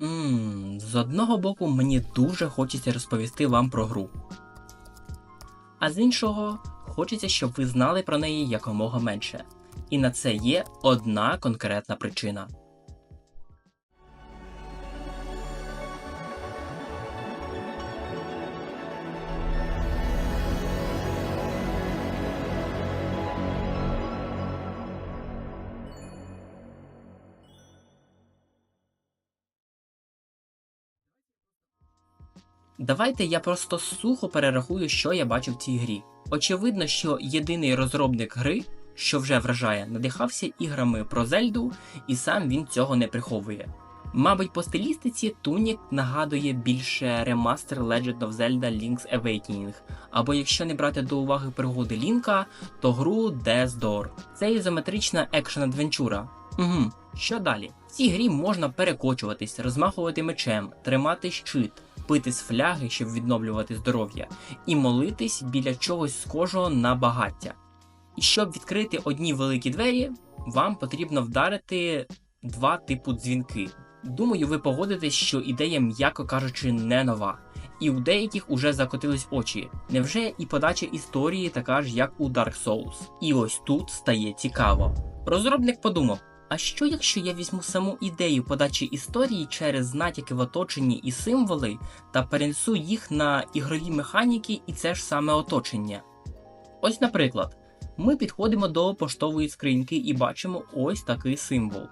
Ммм, з одного боку, мені дуже хочеться розповісти вам про гру. А з іншого, хочеться, щоб ви знали про неї якомога менше. І на це є одна конкретна причина. Давайте я просто сухо перерахую, що я бачив в цій грі. Очевидно, що єдиний розробник гри, що вже вражає, надихався іграми про Зельду, і сам він цього не приховує. Мабуть, по стилістиці Тунік нагадує більше ремастер Legend of Zelda Link's Awakening, або якщо не брати до уваги пригоди Лінка, то гру Death Door. Це ізометрична екшн адвенчура. Угу. Що далі? В цій грі можна перекочуватись, розмахувати мечем, тримати щит, пити з фляги, щоб відновлювати здоров'я, і молитись біля чогось схожого на багаття. І щоб відкрити одні великі двері, вам потрібно вдарити два типу дзвінки. Думаю, ви погодитесь, що ідея, м'яко кажучи, не нова. І у деяких уже закотились очі. Невже і подача історії така ж, як у Dark Souls? І ось тут стає цікаво. Розробник подумав: а що якщо я візьму саму ідею подачі історії через натяки в оточенні і символи та перенесу їх на ігрові механіки і це ж саме оточення? Ось, наприклад, ми підходимо до поштової скриньки і бачимо ось такий символ.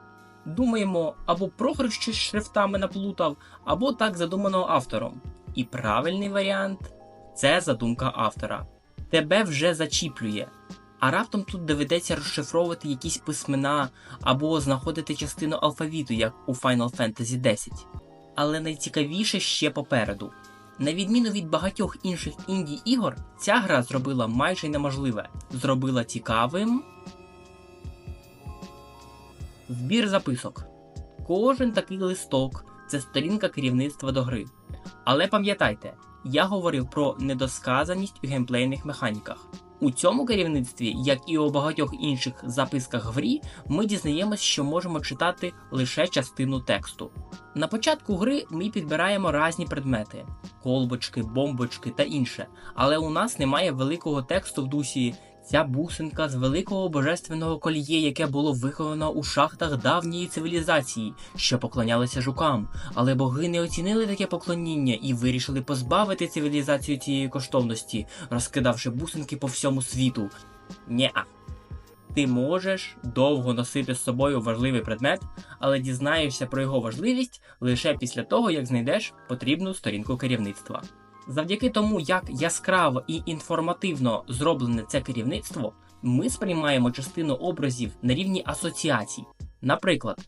Думаємо, або програш щось шрифтами наплутав, або так задумано автором. І правильний варіант це задумка автора. Тебе вже зачіплює. А раптом тут доведеться розшифровувати якісь письмена або знаходити частину алфавіту, як у Final Fantasy X. Але найцікавіше ще попереду. На відміну від багатьох інших інді ігор, ця гра зробила майже неможливе. Зробила цікавим збір записок. Кожен такий листок це сторінка керівництва до гри. Але пам'ятайте, я говорив про недосказаність у геймплейних механіках. У цьому керівництві, як і у багатьох інших записках грі, ми дізнаємось, що можемо читати лише частину тексту. На початку гри ми підбираємо різні предмети: колбочки, бомбочки та інше, але у нас немає великого тексту в дусі. Ця бусинка з великого божественного коліє, яке було виховано у шахтах давньої цивілізації, що поклонялися жукам, але боги не оцінили таке поклоніння і вирішили позбавити цивілізацію цієї коштовності, розкидавши бусинки по всьому світу. Неа. Ти можеш довго носити з собою важливий предмет, але дізнаєшся про його важливість лише після того, як знайдеш потрібну сторінку керівництва. Завдяки тому, як яскраво і інформативно зроблене це керівництво, ми сприймаємо частину образів на рівні асоціацій. Наприклад,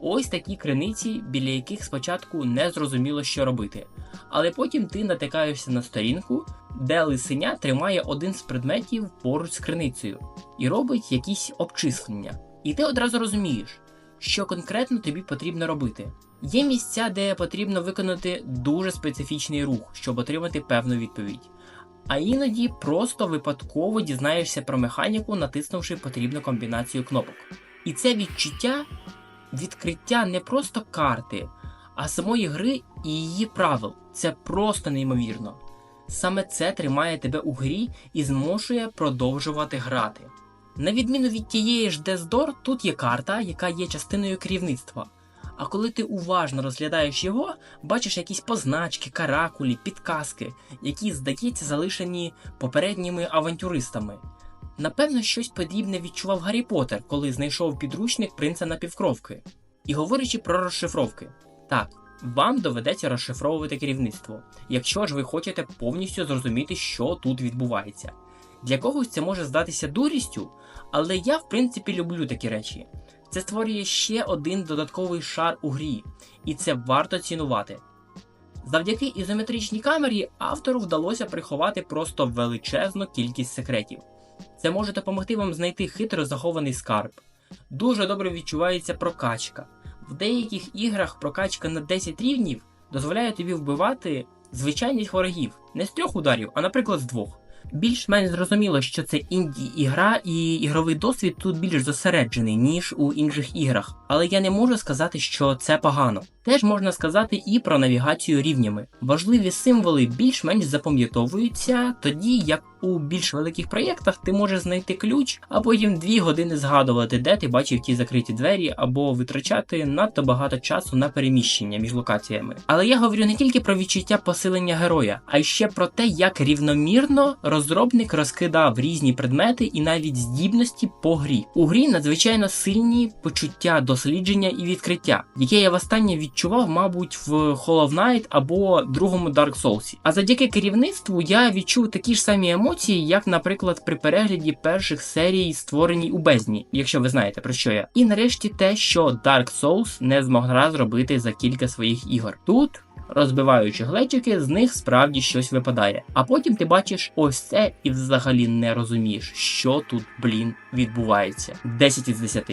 ось такі криниці, біля яких спочатку не зрозуміло, що робити, але потім ти натикаєшся на сторінку, де лисеня тримає один з предметів поруч з криницею і робить якісь обчислення. І ти одразу розумієш, що конкретно тобі потрібно робити. Є місця, де потрібно виконати дуже специфічний рух, щоб отримати певну відповідь. А іноді просто випадково дізнаєшся про механіку, натиснувши потрібну комбінацію кнопок. І це відчуття відкриття не просто карти, а самої гри і її правил. Це просто неймовірно. Саме це тримає тебе у грі і змушує продовжувати грати. На відміну від тієї ж Door, тут є карта, яка є частиною керівництва. А коли ти уважно розглядаєш його, бачиш якісь позначки, каракулі, підказки, які, здається, залишені попередніми авантюристами. Напевно, щось подібне відчував Гаррі Поттер, коли знайшов підручник принца напівкровки. І говорячи про розшифровки, так, вам доведеться розшифровувати керівництво, якщо ж ви хочете повністю зрозуміти, що тут відбувається. Для когось це може здатися дурістю, але я в принципі люблю такі речі. Це створює ще один додатковий шар у грі, і це варто цінувати. Завдяки ізометричній камері автору вдалося приховати просто величезну кількість секретів. Це може допомогти вам знайти хитро захований скарб. Дуже добре відчувається прокачка. В деяких іграх прокачка на 10 рівнів дозволяє тобі вбивати звичайних ворогів не з трьох ударів, а наприклад з двох. Більш-менш зрозуміло, що це інді ігра, і ігровий досвід тут більш зосереджений, ніж у інших іграх. Але я не можу сказати, що це погано. Теж можна сказати і про навігацію рівнями. Важливі символи більш-менш запам'ятовуються, тоді як у більш великих проєктах ти можеш знайти ключ, а потім дві години згадувати, де ти бачив ті закриті двері, або витрачати надто багато часу на переміщення між локаціями. Але я говорю не тільки про відчуття посилення героя, а й ще про те, як рівномірно розробник розкидав різні предмети і навіть здібності по грі. У грі надзвичайно сильні почуття дослідження і відкриття, яке я востаннє відчував, мабуть, в Hollow Knight або другому Dark Souls. А завдяки керівництву я відчув такі ж самі емоції, як, наприклад, при перегляді перших серій, створеній у бездні, якщо ви знаєте про що я. І нарешті те, що Dark Souls не змогла зробити за кілька своїх ігор. Тут. Розбиваючи глечики, з них справді щось випадає. А потім ти бачиш ось це і взагалі не розумієш, що тут, блін, відбувається. 10 із 10.